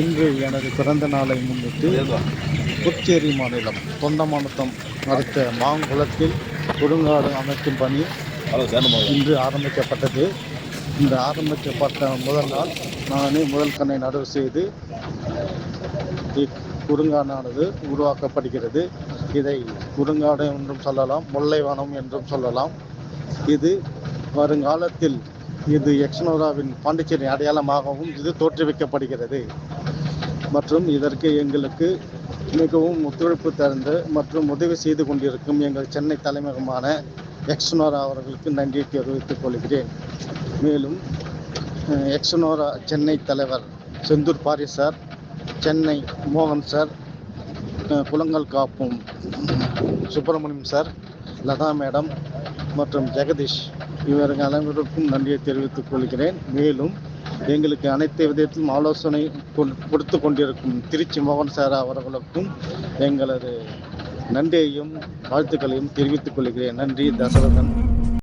இன்று எனது பிறந்த நாளை முன்னிட்டு புதுச்சேரி மாநிலம் தொண்டமானத்தம் அடுத்த மாங்குளத்தில் குறுங்காடு அமைக்கும் பணி இன்று ஆரம்பிக்கப்பட்டது. இந்த ஆரம்பிக்கப்பட்ட முதல் நாள் நானே முதல் கண்ணை நடவு செய்து குறுங்காடானது உருவாக்கப்படுகிறது. இதை குறுங்காடு என்றும் சொல்லலாம் முல்லைவனம் என்றும் சொல்லலாம். இது வருங்காலத்தில் இது எக்ஸ்னோராவின் பாண்டிச்சேரி அடையாளமாகவும் இது தோற்றுவிக்கப்படுகிறது. மற்றும் இதற்கு எங்களுக்கு மிகவும் ஒத்துழைப்பு தந்து மற்றும் உதவி செய்து கொண்டிருக்கும் எங்கள் சென்னை தலைமையகமான எக்ஸ்னோரா அவர்களுக்கு நன்றி தெரிவித்துக் கொள்கிறேன். மேலும் எக்ஸ்னோரா சென்னை தலைவர் செந்தூர் பாரி சார் சென்னை மோகன் சார் அஹ், குளங்கள் காப்பும் சுப்பிரமணியம் சார் லதா மேடம் மற்றும் ஜெகதீஷ் இவர்கள் அனைவருக்கும் நன்றியை தெரிவித்துக் கொள்கிறேன். மேலும் எங்களுக்கு அனைத்து விதத்திலும் ஆலோசனை கொடு- கொடுத்து கொண்டிருக்கும் திருச்சி மோகன் சார் அவர்களுக்கும் எங்களது நன்றியையும் வாழ்த்துக்களையும் தெரிவித்துக் கொள்கிறேன். நன்றி தசரதன்.